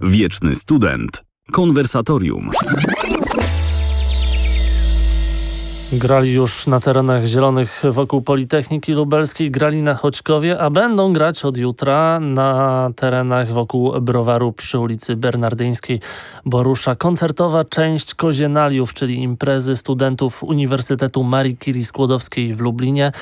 Wieczny student. Konwersatorium. Grali już na terenach zielonych wokół Politechniki Lubelskiej, grali na Choćkowie, a będą grać od jutra na terenach wokół Browaru przy ulicy Bernardyńskiej, bo rusza koncertowa część Kozienaliów, czyli imprezy studentów Uniwersytetu Marii Curie Skłodowskiej w Lublinie.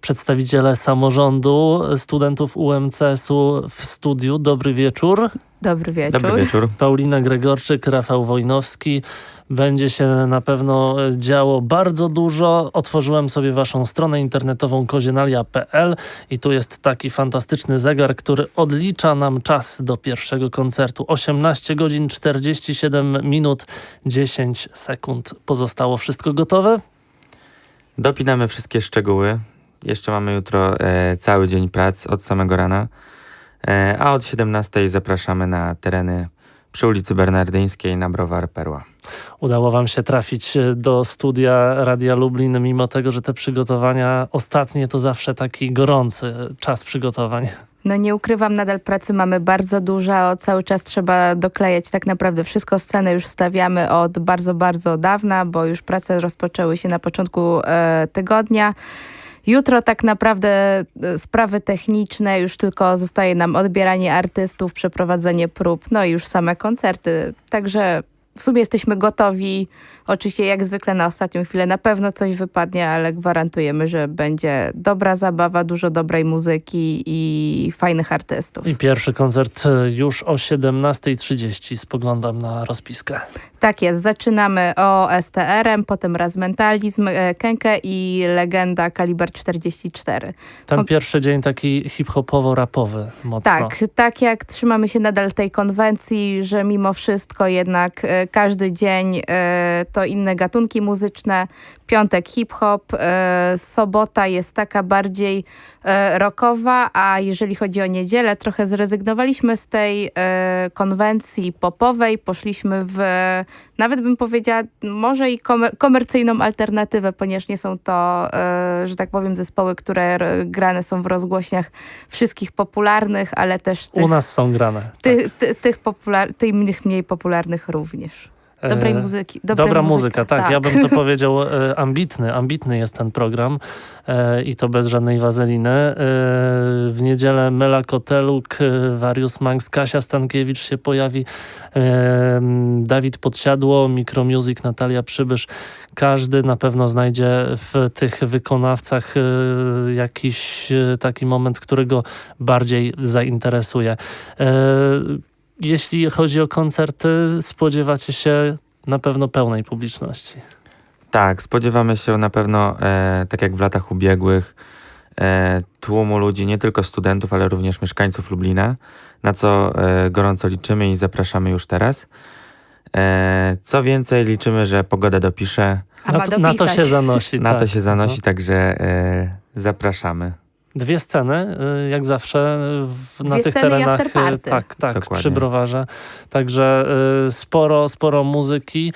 Przedstawiciele samorządu studentów UMCS-u w studiu. Dobry wieczór. Dobry wieczór. Dobry wieczór. Paulina Gregorczyk, Rafał Wojnowski. Będzie się na pewno działo bardzo dużo. Otworzyłem sobie waszą stronę internetową kozienalia.pl i tu jest taki fantastyczny zegar, który odlicza nam czas do pierwszego koncertu. 18 godzin 47 minut 10 sekund. Pozostało wszystko gotowe? Dopinamy wszystkie szczegóły. Jeszcze mamy jutro e, cały dzień prac od samego rana. E, a od 17 zapraszamy na tereny przy ulicy Bernardyńskiej na Browar Perła. Udało wam się trafić e, do studia Radia Lublin, mimo tego, że te przygotowania ostatnie to zawsze taki gorący czas przygotowań. No nie ukrywam, nadal pracy mamy bardzo dużo, cały czas trzeba doklejać tak naprawdę wszystko. Scenę już stawiamy od bardzo, bardzo dawna, bo już prace rozpoczęły się na początku e, tygodnia. Jutro tak naprawdę e, sprawy techniczne, już tylko zostaje nam odbieranie artystów, przeprowadzenie prób, no i już same koncerty. Także w sumie jesteśmy gotowi. Oczywiście jak zwykle na ostatnią chwilę na pewno coś wypadnie, ale gwarantujemy, że będzie dobra zabawa, dużo dobrej muzyki i fajnych artystów. I pierwszy koncert e, już o 17.30. Spoglądam na rozpiskę. Tak jest, zaczynamy OSTR-em, potem Razmentalizm, e, Kenke i Legenda Kaliber 44. Ten O- pierwszy dzień taki hip-hopowo-rapowy mocno. Tak, tak jak trzymamy się nadal tej konwencji, że mimo wszystko jednak e, każdy dzień e, to inne gatunki muzyczne. Piątek hip-hop, e, sobota jest taka bardziej e, rockowa, a jeżeli chodzi o niedzielę, trochę zrezygnowaliśmy z tej konwencji popowej, poszliśmy w, nawet bym powiedziała, może i komer- komercyjną alternatywę, ponieważ nie są to, że tak powiem, zespoły, które grane są w rozgłośniach wszystkich popularnych, ale też tych, U nas są grane. tak. ty, ty, tych, popular, tych mniej popularnych również. Dobrej E, muzyki. dobrej Dobra muzyki, muzyka, tak. Ja bym to powiedział e, ambitny. Ambitny jest ten program e, i to bez żadnej wazeliny. W niedzielę Mela Koteluk, Warius Manx, Kasia Stankiewicz się pojawi, Dawid Podsiadło, Micromusic, Natalia Przybysz. Każdy na pewno znajdzie w tych wykonawcach jakiś taki moment, który go bardziej zainteresuje. Jeśli chodzi o koncerty, spodziewacie się na pewno pełnej publiczności. Tak, spodziewamy się na pewno, e, tak jak w latach ubiegłych, e, tłumu ludzi, nie tylko studentów, ale również mieszkańców Lublina, na co e, gorąco liczymy i zapraszamy już teraz. E, co więcej, liczymy, że pogoda dopisze, Na to, na to się zanosi. na tak. to się zanosi, także e, zapraszamy. Dwie sceny, y, jak zawsze w, na Dwie tych terenach. y, Tak, tak, Dokładnie. przy browarze. Także y, sporo, sporo muzyki.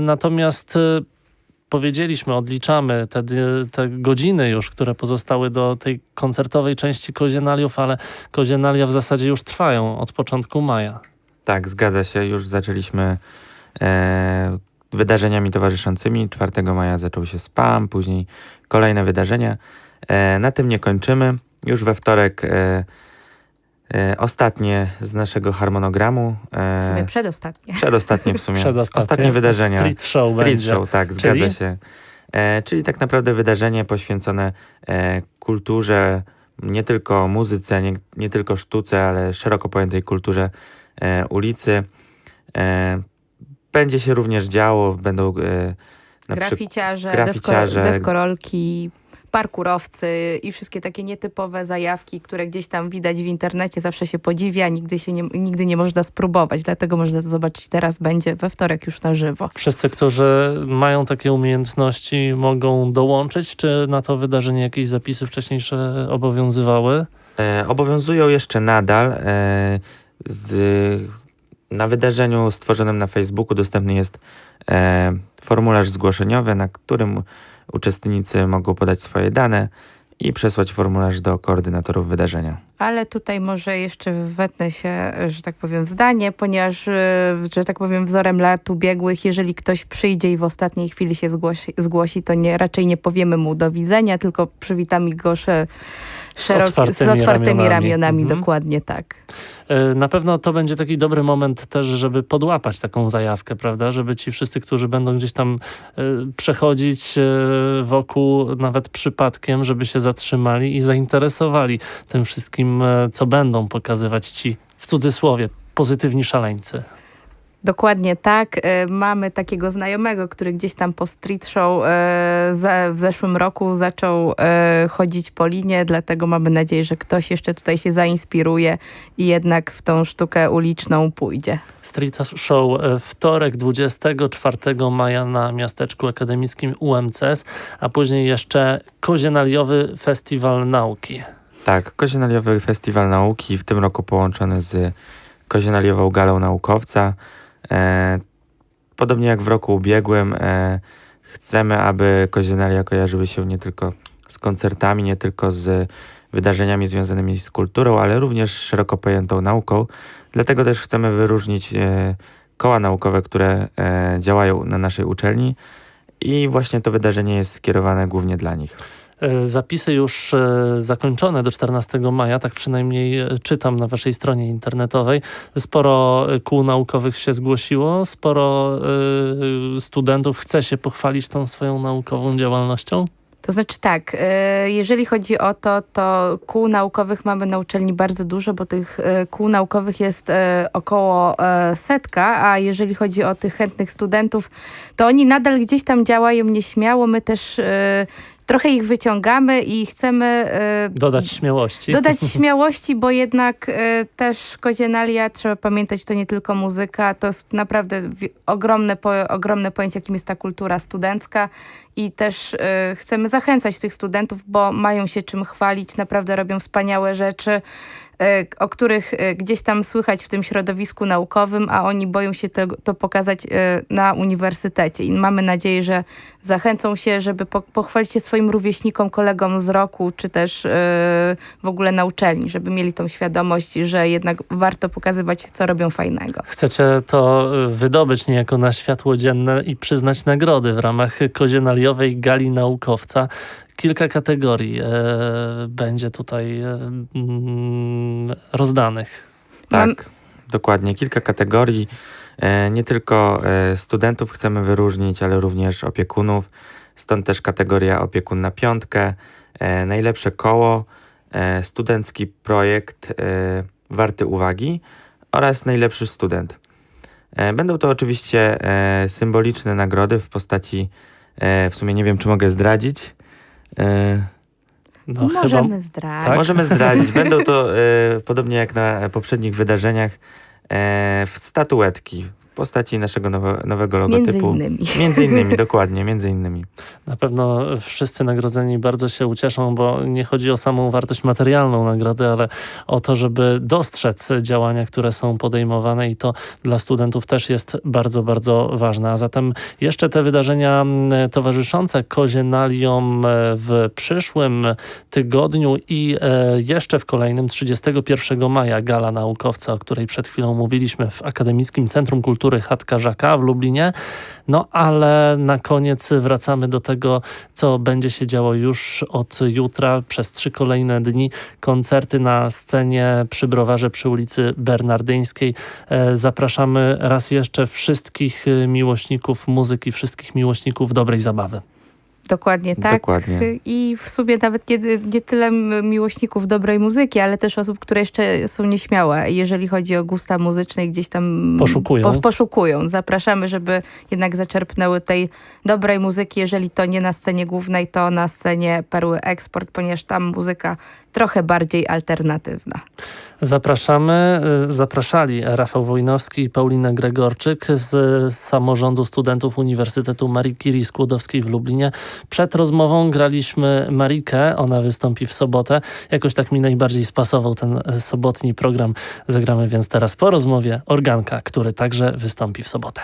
Natomiast powiedzieliśmy, odliczamy te, te godziny już, które pozostały do tej koncertowej części Kozienaliów, ale Kozienalia w zasadzie już trwają od początku maja. Tak, zgadza się. Już zaczęliśmy e, wydarzeniami towarzyszącymi. 4 maja zaczął się spam, później kolejne wydarzenia. E, na tym nie kończymy. Już we wtorek e, e, ostatnie z naszego harmonogramu. W sumie przedostatnie. przedostatnie w sumie. Przedostatnie. Ostatnie wydarzenia. Street show Street będzie. show, tak, Czyli? zgadza się. Czyli tak naprawdę wydarzenie poświęcone kulturze, nie tylko muzyce, nie, nie tylko sztuce, ale szeroko pojętej kulturze ulicy. Będzie się również działo, będą e, na Graficiarze, graficiarze. Desko, deskorolki, parkurowcy i wszystkie takie nietypowe zajawki, które gdzieś tam widać w internecie, zawsze się podziwia, nigdy, się nie, nigdy nie można spróbować, dlatego można to zobaczyć teraz, będzie we wtorek już na żywo. Wszyscy, którzy mają takie umiejętności, mogą dołączyć, czy na to wydarzenie jakieś zapisy wcześniejsze obowiązywały? E, obowiązują jeszcze nadal. E, z, na wydarzeniu stworzonym na Facebooku dostępny jest e, formularz zgłoszeniowy, na którym uczestnicy mogą podać swoje dane i przesłać formularz do koordynatorów wydarzenia. Ale tutaj może jeszcze wetnę się, że tak powiem, w zdanie, ponieważ, e, że tak powiem, wzorem lat ubiegłych, jeżeli ktoś przyjdzie i w ostatniej chwili się zgłosi, zgłosi to nie, raczej nie powiemy mu do widzenia, tylko przywitamy go sze, szerok, z otwartymi otwartymi ramionami. ramionami, Mhm. dokładnie tak. E, Na pewno to będzie taki dobry moment też, żeby podłapać taką zajawkę, prawda? Żeby ci wszyscy, którzy będą gdzieś tam e, przechodzić e, wokół nawet przypadkiem, żeby się zatrzymali i zainteresowali tym wszystkim, co będą pokazywać ci w cudzysłowie pozytywni szaleńcy. Dokładnie tak. E, Mamy takiego znajomego, który gdzieś tam po street show e, w zeszłym roku zaczął e, chodzić po linie, dlatego mamy nadzieję, że ktoś jeszcze tutaj się zainspiruje i jednak w tą sztukę uliczną pójdzie. Street Show wtorek 24 maja na miasteczku akademickim UMCS, a później jeszcze Kozienaliowy Festiwal Nauki. Tak, Kozienaliowy Festiwal Nauki w tym roku połączony z Kozienaliową Galą Naukowca. E, podobnie jak w roku ubiegłym, e, chcemy, aby Kozienalia kojarzyły się nie tylko z koncertami, nie tylko z wydarzeniami związanymi z kulturą, ale również szeroko pojętą nauką. Dlatego też chcemy wyróżnić e, koła naukowe, które działają na naszej uczelni i właśnie to wydarzenie jest skierowane głównie dla nich. E, Zapisy już e, zakończone do 14 maja, tak przynajmniej e, czytam na waszej stronie internetowej. Sporo kół naukowych się zgłosiło, sporo studentów chce się pochwalić tą swoją naukową działalnością. To znaczy tak, jeżeli chodzi o to, to kół naukowych mamy na uczelni bardzo dużo, bo tych kół naukowych jest około setka, a jeżeli chodzi o tych chętnych studentów, to oni nadal gdzieś tam działają nieśmiało. My też trochę ich wyciągamy i chcemy e, Dodać śmiałości. dodać śmiałości, bo jednak e, też Kozienalia, trzeba pamiętać, to nie tylko muzyka, to jest naprawdę ogromne, po, ogromne pojęcie, jakim jest ta kultura studencka i też e, chcemy zachęcać tych studentów, bo mają się czym chwalić, naprawdę robią wspaniałe rzeczy, o których e, gdzieś tam słychać w tym środowisku naukowym, a oni boją się tego, to pokazać e, na uniwersytecie i mamy nadzieję, że zachęcą się, żeby po, pochwalić się swoim rówieśnikom, kolegom z roku, czy też e, w ogóle na uczelni, żeby mieli tą świadomość, że jednak warto pokazywać, co robią fajnego. Chcecie to e, wydobyć niejako na światło dzienne i przyznać nagrody w ramach Kozienaliowej Gali Naukowca. Kilka kategorii e, będzie tutaj e, mm, rozdanych. Tak, Mam- dokładnie. Kilka kategorii. E, nie tylko e, studentów chcemy wyróżnić, ale również opiekunów. Stąd też kategoria opiekun na piątkę. E, najlepsze koło, e, studencki projekt e, warty uwagi oraz najlepszy student. E, będą to oczywiście e, symboliczne nagrody w postaci, e, w sumie nie wiem, czy mogę zdradzić. E, No, Możemy chyba zdradzić. Tak? Możemy zdradzić. Będą to, e, podobnie jak na poprzednich wydarzeniach, e, w statuetki w postaci naszego nowe, nowego Między logotypu. innymi. Między innymi, dokładnie, między innymi. Na pewno wszyscy nagrodzeni bardzo się ucieszą, bo nie chodzi o samą wartość materialną nagrody, ale o to, żeby dostrzec działania, które są podejmowane i to dla studentów też jest bardzo, bardzo ważne. A zatem jeszcze te wydarzenia mm, towarzyszące Kozienaliom e, w przyszłym tygodniu i e, jeszcze w kolejnym 31 maja Gala Naukowca, o której przed chwilą mówiliśmy w Akademickim Centrum Kultury Chatka Żaka w Lublinie. No ale na koniec wracamy do tego, co będzie się działo już od jutra przez trzy kolejne dni. Koncerty na scenie przy Browarze przy ulicy Bernardyńskiej. E, Zapraszamy raz jeszcze wszystkich e, miłośników muzyki, wszystkich miłośników dobrej zabawy. Dokładnie tak. Dokładnie. I w sumie nawet nie, nie tyle miłośników dobrej muzyki, ale też osób, które jeszcze są nieśmiałe, jeżeli chodzi o gusta muzyczne i gdzieś tam Poszukują. poszukują. Zapraszamy, żeby jednak zaczerpnęły tej dobrej muzyki, jeżeli to nie na scenie głównej, to na scenie Perły Eksport, ponieważ tam muzyka trochę bardziej alternatywna. Zapraszamy. y, Zapraszali Rafał Wojnowski i Paulina Gregorczyk z samorządu studentów Uniwersytetu Marii Curie Skłodowskiej w Lublinie. Przed rozmową graliśmy Marikę, ona wystąpi w sobotę. Jakoś tak mi najbardziej spasował ten e, sobotni program. Zagramy więc teraz po rozmowie Organka, który także wystąpi w sobotę.